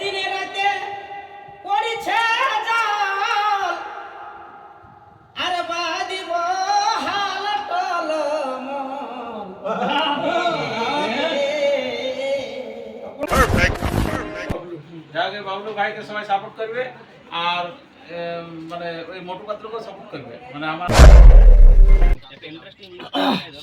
দিনে রাতে পড়ছে জাল আর বাদিব হাল টলম যাকে বাবলু ভাইকে সবাই সাপোর্ট করবে আর মানে ওই মোটু পাত্রকেও সাপোর্ট করবে। মানে আমার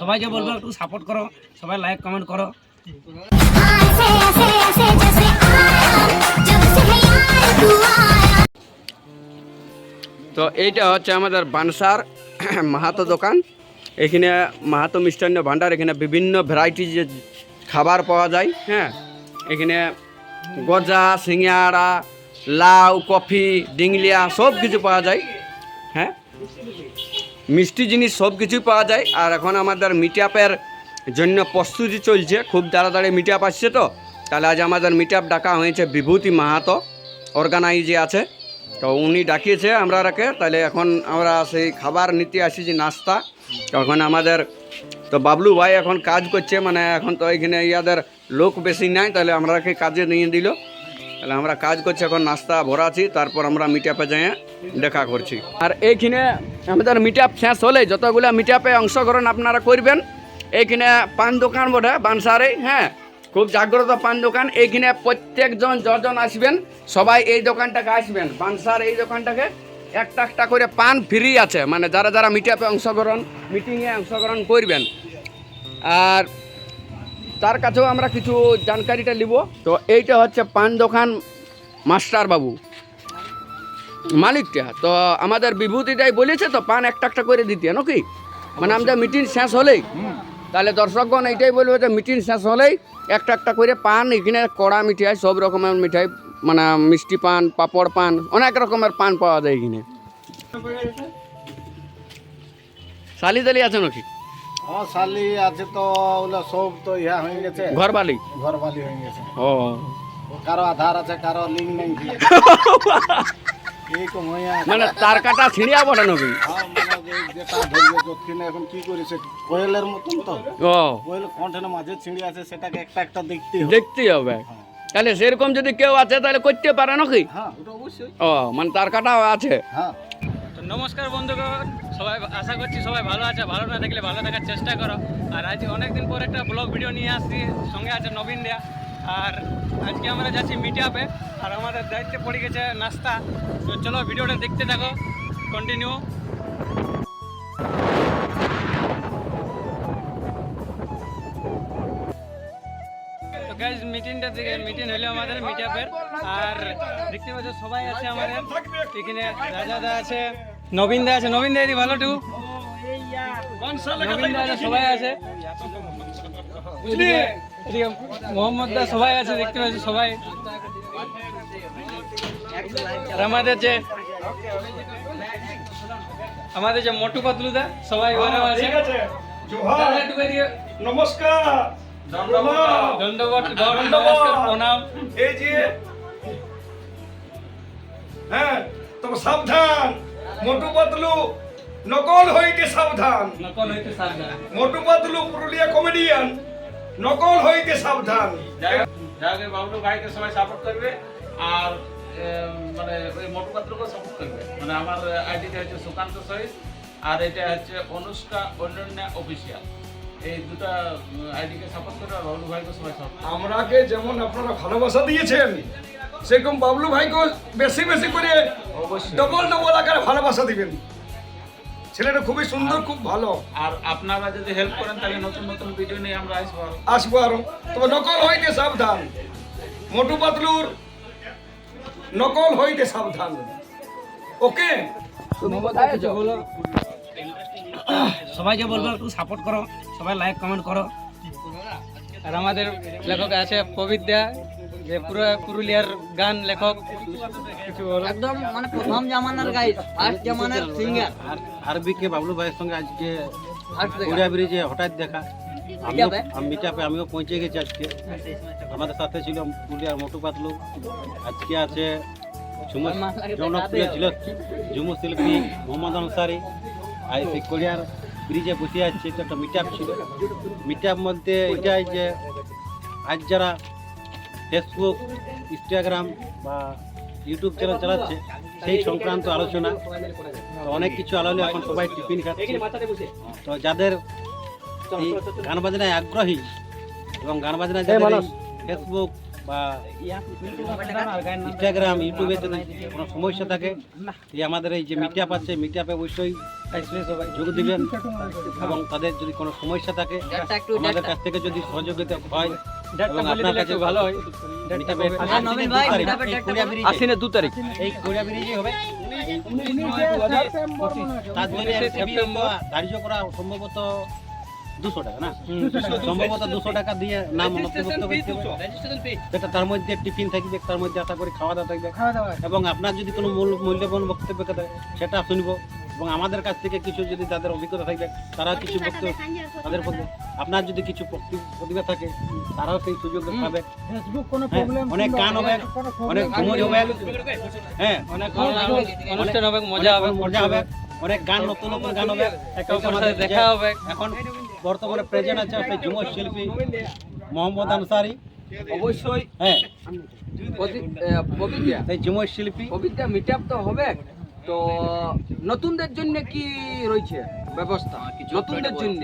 সবাইকে বলব একটু সাপোর্ট করো সবাই লাইক কমেন্ট করো। তো এইটা হচ্ছে আমাদের বানসার মাহাতো দোকান। এখানে মাহাতো মিষ্টান্ন ভাণ্ডার, এখানে বিভিন্ন ভ্যারাইটি যে খাবার পাওয়া যায় হ্যাঁ? এখানে গজা, সিঙ্গাড়া, লাউ, কফি, ডিংলিয়া সব কিছু পাওয়া যায় হ্যাঁ? মিষ্টি জিনিস সব কিছুই পাওয়া যায়, আর এখন আমাদের মিট আপের জন্য প্রস্তুতি চলছে, খুব তাড়াতাড়ি মিট আপ আসছে তো। তাহলে আজ আমাদের মিট আপ ডাকা হয়েছে বিভূতি মাহাতো অর্গানাইজে আছে। তো উনি ডাকিয়েছে আমরা রাখে তাহলে এখন আমরা সেই খাবার নিতে আসি যে নাস্তা। তখন আমাদের, তো বাবলু ভাই এখন কাজ করছে মানে এখন তো এখানে ইয়াদের লোক বেশি নাই, তাহলে আমরাকে কাজে নিয়ে দিল। তাহলে আমরা কাজ করছি, এখন নাস্তা ভরাছি তারপর আমরা মিট আপে যাই দেখা করছি। আর এইখানে আমাদের মিট আপ শেষ হলে যতগুলো মিট আপে অংশগ্রহণ আপনারা করবেন, এইখানে পান দোকান বটে, বানসারে হ্যাঁ খুব জাগ্রত পান দোকান। এইখানে প্রত্যেকজন যজন আসবেন, সবাই এই দোকানটাকে আসবেন। বানসার এই দোকানটাকে একটা একটা করে পান ফ্রি আছে। মানে যারা যারা মিট আপে অংশগ্রহণ মিটিংয়ে অংশগ্রহণ করবেন। আর তার কাছেও আমরা কিছু জানকারিটা নিব। তো এইটা হচ্ছে পান দোকান মাস্টার বাবু। মালিকটা। তো আমাদের বিভূতিটাই বলেছে তো পান একটা একটা করে দিতে, নাকি? মানে আমাদের মিটিং শেষ হলেই। তাহলে দর্শকগণ এইটাই বলব যে মিটিং শেষ হলেই একটা একটা করে পান এখানে কড়া মিঠাই সব রকমের মিঠাই মানে মিষ্টি পান পাপড় পান অনেক রকমের পান পাওয়া যায় এখানে। শালি দালি আছে নাকি? হ্যাঁ শালি আছে তো ওগুলো সব তো ইহা হয়ে গেছে। ঘর বালি ঘরবালি হয়ে গেছে। ও। কারও আধার আছে কারও লিঙ্ক নেই। মানে তার কাটা ছিঁড়িয়া বটে নাকি যে- যেটা ধরবে দক্ষিণে এখন কি করেছে কোয়েলের মাঝে ছিঁড়ে আছে সেটাকে একটা একটা দেখতে হবে। হবে তাহলে সেরকম যদি কেউ আছে, তাহলে করতে পারে নাকি? ও মানে তার কাটাও আছে। তো নমস্কার বন্ধুগণ, সবাই আশা করছি সবাই ভালো আছে। ভালো না থাকলে ভালো থাকার চেষ্টা করো। আর আজ অনেকদিন পর একটা ব্লগ ভিডিও নিয়ে আসছি। সঙ্গে আছে নবীন দেয়া। আর আজকে আমরা যাচ্ছি মিট আপে আর আমাদের দায়িত্বে পড়ে গেছে নাস্তা। তো চলো ভিডিওটা দেখতে থাকো কন্টিনিউ গাইজ মিটিংটা থেকে মিটিং হলো আমাদের মিট আপের আর দেখতে পাচ্ছ সবাই আছে আমাদের। এখানে রাজা দা আছে নবীন দা আছে। নবীন দা ভালো টু নবীন দা আছে সবাই আছে। মোহাম্মদ দা সবাই আছে দেখতে পাচ্ছি সবাই। আর আমাদের যে আমাদের যে মোটু পাতলু দা সবাই ওখানেও আছে। দাদা একটু বেরিয়ে নমস্কার। ধন্যবাদ। নমস্কার প্রণাম। এই যে হ্যাঁ তবে সাবধান। মোটু পাতলু নকল হইতে সাবধান। নকল হইতে সাবধান। মোটু পাতলু পুরুলিয়া কমেডিয়ান নকল হইতে সাবধান। যাকে বাবলু ভাইকে সবাই সাপোর্ট করবে আর মানে ওই মোটুপাত্রকে সাপোর্ট করবে। মানে আমার আইডিটা হচ্ছে সুকান্ত সহিত আর এটা হচ্ছে অনুষ্কা অনন্যা অফিসিয়াল এই দুটা আইডিকে সাপোর্ট করবে আর বাবলু ভাইকে সবাই সাপোর্ট আমরাকে যেমন আপনারা ভালোবাসা দিয়েছেন সেরকম বাবলু ভাইকে বেশি বেশি করে ডবল ডবল আকারে ভালোবাসা দিবেন। ছেলেটা খুবই সুন্দর খুব ভালো। আর আপনারা যদি হেল্প করেন তাহলে নতুন নতুন ভিডিও নিয়ে আমরা আসব আরও। আসব আরও। তবে নকল হইতে সাবধান। মোটু পাতলুর নকল হইতে সাবধান। ওকে? সবাইকে বলব একটু সাপোর্ট করো। সবাই লাইক কমেন্ট করো। আর আমাদের লেখক আছে প্রবীর দা যে পুরো পুরুলিয়ার গান লেখক একদম মানে প্রথম জামানার গাইড ফার্স্ট জামানার সিঙ্গার আর বি কে বাবলু ভাইয়ের সঙ্গে আজকে ফার্স্ট ব্রিজে হঠাৎ দেখা। আমিও আমি মিটাপে আমিও পৌঁছে গেছি আজকে। আমাদের সাথে ছিল পুরুলিয়ার মোটু পাতলু আজকে আছে ঝুমুর জনপ্রিয় ছিল ঝুমুর শিল্পী মোহাম্মদ আনসারি। আর সেই কোরিয়ার ব্রিজে বসে আছে একটা মিটাপ ছিল। মিটাপ মধ্যে এটাই যে আজ যারা ফেসবুক ইনস্টাগ্রাম বা ইউটিউব চ্যানেল চালাচ্ছে সেই সংক্রান্ত আলোচনা। অনেক কিছু আলোচনা এখন সবাই টিফিন খাচ্ছে। তো যাদের গান বাজনায় আগ্রহী এবং গান বাজনায় যাদের ফেসবুক বা ইনস্টাগ্রাম ইউটিউবে যদি কোনো সমস্যা থাকে এই আমাদের এই যে মিট আপ আছে মিট আপে অবশ্যই যোগ দিবেন। এবং তাদের যদি কোনো সমস্যা থাকে আমাদের কাছ থেকে যদি সহযোগিতা হয় ভালো হয় হ্যাঁ, নবীন ভাই, তারিখ এই কোরিয়া ব্রিজে হবে সেপ্টেম্বর ধার্য করা সম্ভবত দুশো টাকা না সম্ভবত দুশো টাকা দিয়ে নাম নথিভুক্ত সেটা তার মধ্যে টিফিন থাকবে তার মধ্যে আশা করি খাওয়া দাওয়া থাকবে এবং আপনার যদি কোনো মূল- মূল্যবান বক্তব্য থাকে সেটা শুনব এবং আমাদের কাছ থেকে কিছু যদি তাদের অভিজ্ঞতা থাকবে তারাও কিছু বক্তব্য তাদের আপনার যদি কিছু প্রতি- প্রতিভা থাকে তারাও সেই সুযোগ পাবে। হ্যাঁ, অনেক গান হবে অনেক ঝুমুর হবে। হ্যাঁ অনেক অনুষ্ঠান হবে মজা হবে। মজা হবে অনেক গান নতুন নতুন গান হবে। দেখা হবে। এখন বর্তমানে প্রেজেন্ট আছে সেই ঝুমুর শিল্পী মোহাম্মদ আনসারি। অবশ্যই। হ্যাঁ। সেই ঝুমুর শিল্পী। পবিত্রা মিট তো হবে। তো নতুনদের জন্য কি রয়েছে ব্যবস্থা? নতুনদের জন্য?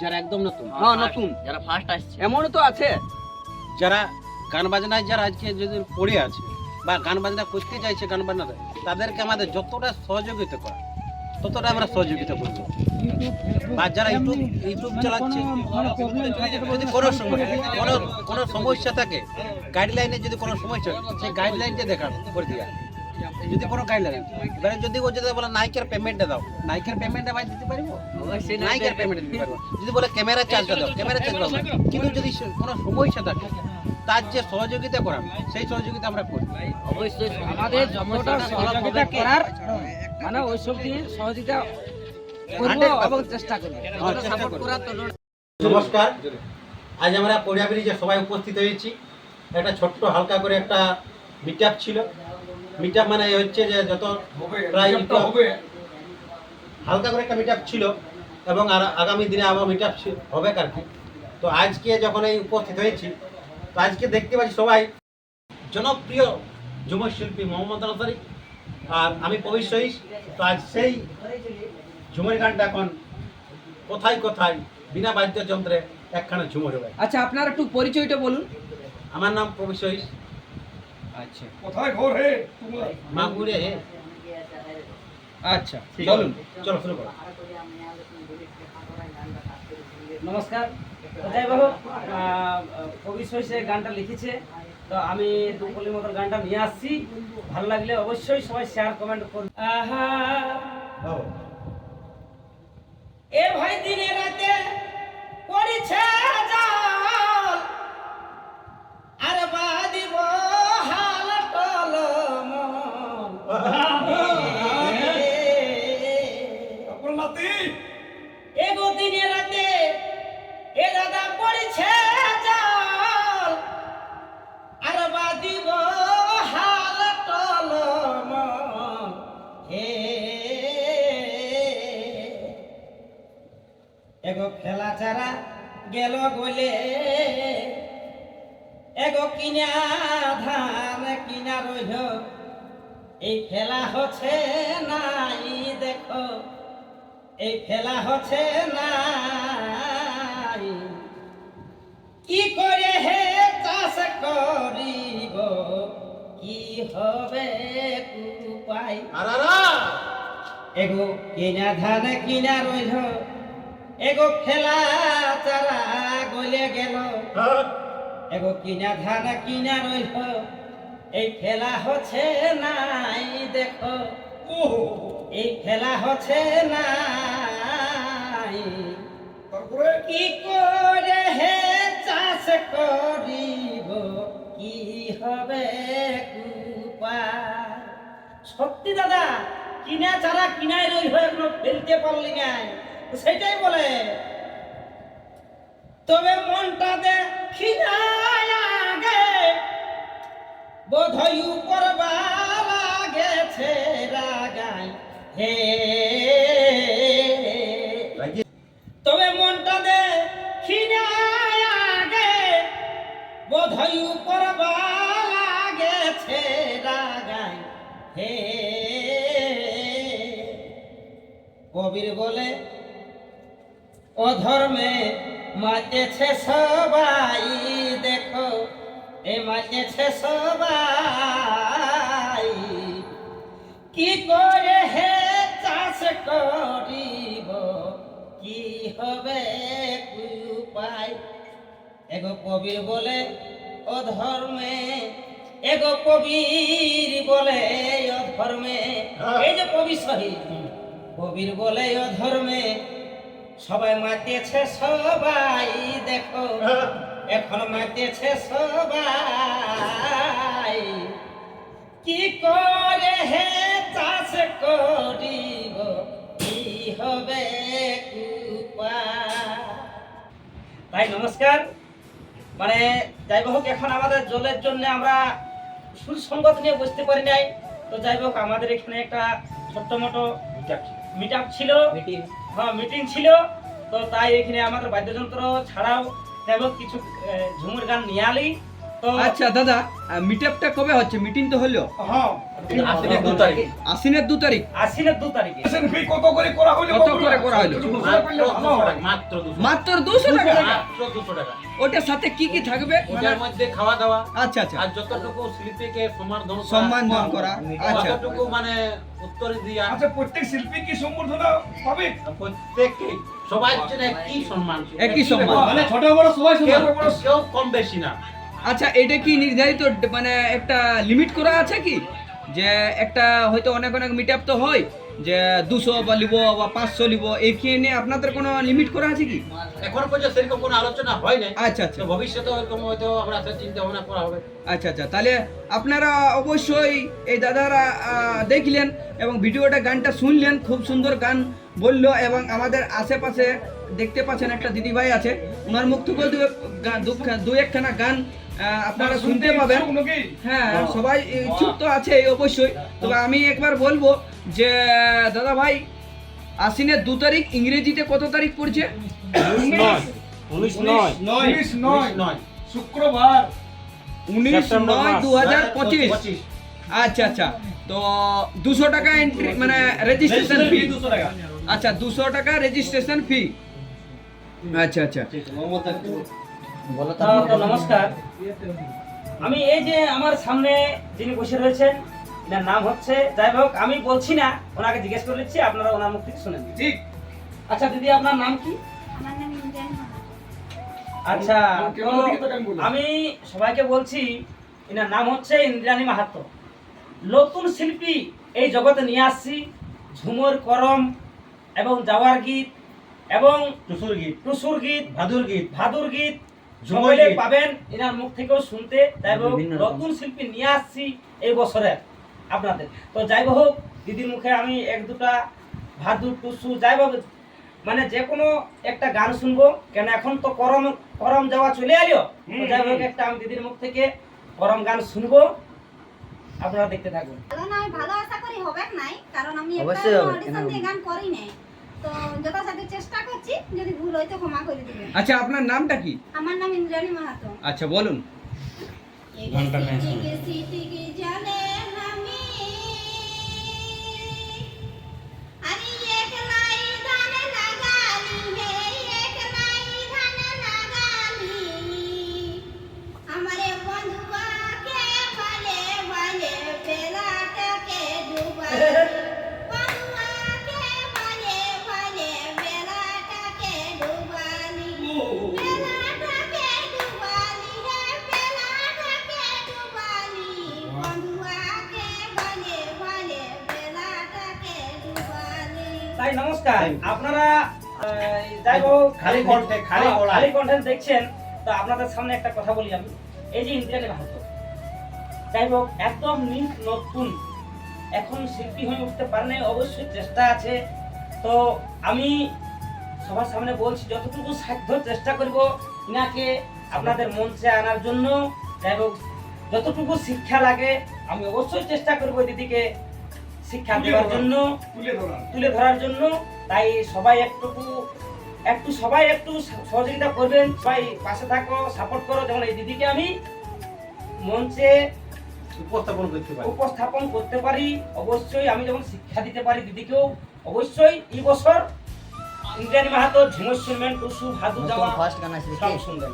যারা একদম নতুন। হ্যাঁ নতুন। যারা ফার্স্ট আসছে। এমনও তো আছে। যারা গান বাজনায় যারা আজকে যদি পড়ে আছে বা গান বাজনা করতে চাইছে গান বাজনাতে তাদেরকে আমাদের যতটা সহযোগিতা করা ততটা আমরা সহযোগিতা করব। বা যারা ইউটিউব ইউটিউব চালাচ্ছে যদি কোনো সময় কোনো কোনো সমস্যা থাকে গাইডলাইনে যদি কোনো সমস্যা হয়, সেই গাইডলাইনটা দেখা করে দিয়া। যদি কোনো গাইডলাইন এবারে যদি ও যদি বলে নাইকের পেমেন্টটা দাও নাইকের পেমেন্টটা ভাই দিতে পারব? নাইকের পেমেন্ট দিতে পারব। যদি বলে ক্যামেরা চার্জটা দাও ক্যামেরা চার্জ দাও। কিন্তু যদি কোনো সমস্যা থাকে তার যে সহযোগিতা করা সেই সহযোগিতা আমরা করি। অবশ্যই আমাদের যতটা সহযোগিতা করার মানে ওই সব দিয়ে সহযোগিতা করব এবং চেষ্টা করব। হ্যাঁ, সাপোর্ট করা তো নমস্কার। আজ আমরা পড়িয়া ব্রিজে সবাই উপস্থিত হয়েছি একটা ছোট্ট হালকা করে একটা মিট ছিল। মিট মানে হচ্ছে যে যত প্রায় হালকা করে একটা মিট ছিল এবং আর আগামী দিনে আবার মিট হবে আর কি তো আজকে যখন এই উপস্থিত হয়েছি তো আজকে দেখতে পাচ্ছি সবাই জনপ্রিয় যুব শিল্পী মোহাম্মদ আনসারি আর আমি পবির সহিস। তো আজ সেই ঝুমুর গানটা এখন কোথায় কোথায় বিনা বাদ্যযন্ত্রে একখানা ঝুমুর হবে। আচ্ছা আপনার একটু পরিচয়টা বলুন। আমার নাম প্রভু সহিস। আচ্ছা। কোথায় ঘর হে তোমার? মাগুরে আচ্ছা বলুন চলো। শুরু করো। নমস্কার। তো যাই হোক কবি সে গানটা লিখেছে। তো আমি দুপলির মতো গানটা নিয়ে আসছি। ভালো লাগলে অবশ্যই সবাই শেয়ার কমেন্ট করুন আহা। এ ভাই দিনে রাতে পড়িছে জল। আর বাদিব ধান কিনা রইল এই খেলা হচ্ছে নাই দেখো। এই খেলা হচ্ছে নাই। কি করে হে চাষ করিব? কি হবে উপায়? এগো কিনা ধান কিনা রইল। এগো খেলা চারা গলে গেল। এগো কিনা ধান কিনা রইল এই খেলা হচ্ছে নাই দেখো। এই খেলা হচ্ছে নাই। কি করে হে চাষ করিব কি হবে সত্যি দাদা কিনা চারা কিনাই রই হয়ে এখনও ফেলতে পারলি নাই। সেটাই বলে। তবে মনটা দেখি আগে হে। তবে মনটা দে খিনায় আগে। বোধয় গেছে রাগাই হে। কবির বলে অধর্মে মাতেছে সবাই দেখো এ মাতেছে সবাই করে হে চাষ করিব কি হবে উপায়? এগো কবির বলে অধর্মে এগো কবির বলে অধর্মে এই যে কবি শহীদ কবির বলে অধর্মে সবাই মাতেছে সবাই দেখো। এখন মাতেছে সবাই। কি করে হে চাষ করিব? কি হবে ভাই নমস্কার। মানে যাই হোক এখন আমাদের জলের জন্য আমরা সুসংগত নিয়ে বুঝতে পারি নাই। তো যাই হোক আমাদের এখানে একটা ছোট্ট মোটো মিট আপ ছিল হ্যাঁ মিটিং ছিল। তো তাই এখানে আমাদের বাদ্যযন্ত্র ছাড়াও যাই হোক কিছু ঝুমুর গান নিয়ে আলি। আচ্ছা দাদা মিট আপটা কবে হচ্ছে? মিটিং তো হলো। হ্যাঁ। আশ্বিনের দু তারিখ। আশ্বিনের দু তারিখ? আশ্বিনের দু তারিখে। কত করে করা হলো? কত করে করা হলো? হয়। মাত্র দুশো মাত্র দুশো টাকা। মাত্র দুশো টাকা? ওটার সাথে কি কি থাকবে? ওটার মধ্যে খাওয়া দাওয়া আচ্ছা আচ্ছা। আর যতটুকু শিল্পীকে করা, সম্মান করা। আচ্ছা। ততটুকু মানে উত্তর দিয়া। আচ্ছা প্রত্যেক শিল্পী কি সম্বর্ধনা পাবে? প্রত্যেককে সবার জন্য একই সম্মান। একই সম্মান। মানে ছোট বড় সবাই কেউ কেউ কম বেশি না। আচ্ছা এটা কি নির্ধারিত মানে একটা লিমিট করা আছে কি? যে একটা হয়তো অনেক অনেক মিট তো হয় যে দুশো বা লিব বা পাঁচশো লিব এই খেয়ে নিয়ে আপনাদের কোনো লিমিট করা আছে কি? এখন পর্যন্ত সেরকম কোনো আলোচনা হয় নাই। আচ্ছা আচ্ছা। ভবিষ্যতে ওরকম হয়তো আমরা চিন্তা ভাবনা করা হবে। আচ্ছা আচ্ছা। তাহলে আপনারা অবশ্যই এই দাদারা দেখলেন এবং ভিডিওটা গানটা শুনলেন খুব সুন্দর গান বলল এবং আমাদের আশেপাশে দেখতে পাচ্ছেন একটা দিদিভাই আছে। ওনার মুখ থেকেও দু একখানা গান আপনারা শুনতে পাবেন। হ্যাঁ সবাই ইচ্ছুক তো আছে অবশ্যই। তবে আমি একবার বলব যে দাদা ভাই আশ্বিনের দু তারিখ ইংরেজিতে কত তারিখ পড়ছে? শুক্রবার। উনিশ নয় দু হাজার পঁচিশ। পঁচিশ। আচ্ছা আচ্ছা। তো দুশো টাকা এন্ট্রি মানে রেজিস্ট্রেশন ফি আচ্ছা দুশো টাকা রেজিস্ট্রেশন ফি আচ্ছা আচ্ছা। তো নমস্কার। আমি এই যে আমার সামনে যিনি বসে রয়েছেন এনার নাম হচ্ছে যাই হোক আমি বলছি না ওনাকে জিজ্ঞেস করে নিচ্ছি আপনারা ওনার মুখ থেকে শুনেন। ঠিক আচ্ছা দিদি আপনার নাম কি? আমার নাম আচ্ছা। আমি সবাইকে বলছি এনার নাম হচ্ছে ইন্দ্রাণী মাহাতো। নতুন শিল্পী এই জগতে নিয়ে আসছি ঝুমুর করম এবং যাওয়ার গীত এবং টুসুর গীত। টুসুর গীত ভাদুর গীত। ভাদুর গীত সকলে পাবেন। এনার মুখ থেকেও শুনতে। যাই হোক নতুন শিল্পী নিয়ে আসছি এই বছরের আপনাদের। তো যাই হোক দিদির মুখে আমি এক দুটা ভাদুর টুসু যাই হোক মানে যে কোনো একটা গান শুনব। কেন এখন তো করম করম যাওয়া চলে এলো। তো যাই হোক একটা আমি দিদির মুখ থেকে করম গান শুনব। আপনারা দেখতে থাকুন। ভালো না আমি ভালো আশা করি হবে নাই। কারণ আমি একটা অবশ্যই অডিশন দিয়ে গান করি নাই তো যথাসাধ্য চেষ্টা করছি যদি ভুল হয়তো ক্ষমা করে দিবেন। আচ্ছা আপনার নামটা কি? আমার নাম ইন্দ্রাণী মাহাতো। আচ্ছা বলুন। টিকে নমস্কার। আপনারা যাই হোক খালি কণ্ঠে, খালি হ্যাঁ, খালি কণ্ঠে দেখছেন তো আপনাদের সামনে একটা কথা বলি আমি। এই যে মাহাতো যাই হোক একদম নিট নতুন। এখন শিল্পী হয়ে উঠতে পারেনি অবশ্যই চেষ্টা আছে। তো আমি সবার সামনে বলছি যতটুকু সাধ্য চেষ্টা করব ইনাকে আপনাদের মঞ্চে আনার জন্য। যাই হোক যতটুকু শিক্ষা লাগে আমি অবশ্যই চেষ্টা করব দিদিকে। শিক্ষা দেওয়ার জন্য তুলে ধরা। তুলে ধরার জন্য তাই সবাই একটুকু একটু সবাই একটু সহযোগিতা করবেন। সবাই পাশে থাকো সাপোর্ট করো। যেমন এই দিদিকে আমি মঞ্চে উপস্থাপন করতে পারি। উপস্থাপন করতে পারি। অবশ্যই আমি যখন শিক্ষা দিতে পারি দিদিকেও অবশ্যই এই বছর ইন্দ্রাণী মাহাতো শুনবেন টুসু ভাদু জামা ফার্স্ট গান আসবে সব শুনবেন।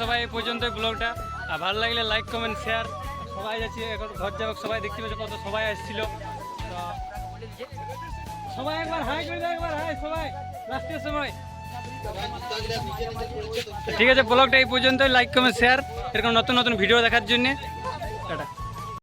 সবাই এই পর্যন্ত ব্লগটা। আর ভালো লাগলে লাইক কমেন্ট শেয়ার সবাই যাচ্ছি, এখন ঘর যাবে সবাই দেখতে পাচ্ছ কত সবাই আসছিল। সবাই একবার হাই করে দাও, একবার হাই, সবাই লাস্টের সময় ঠিক আছে, ব্লগটা এই পর্যন্ত লাইক কমেন্ট শেয়ার এরকম নতুন নতুন ভিডিও দেখার জন্যে। টাটা।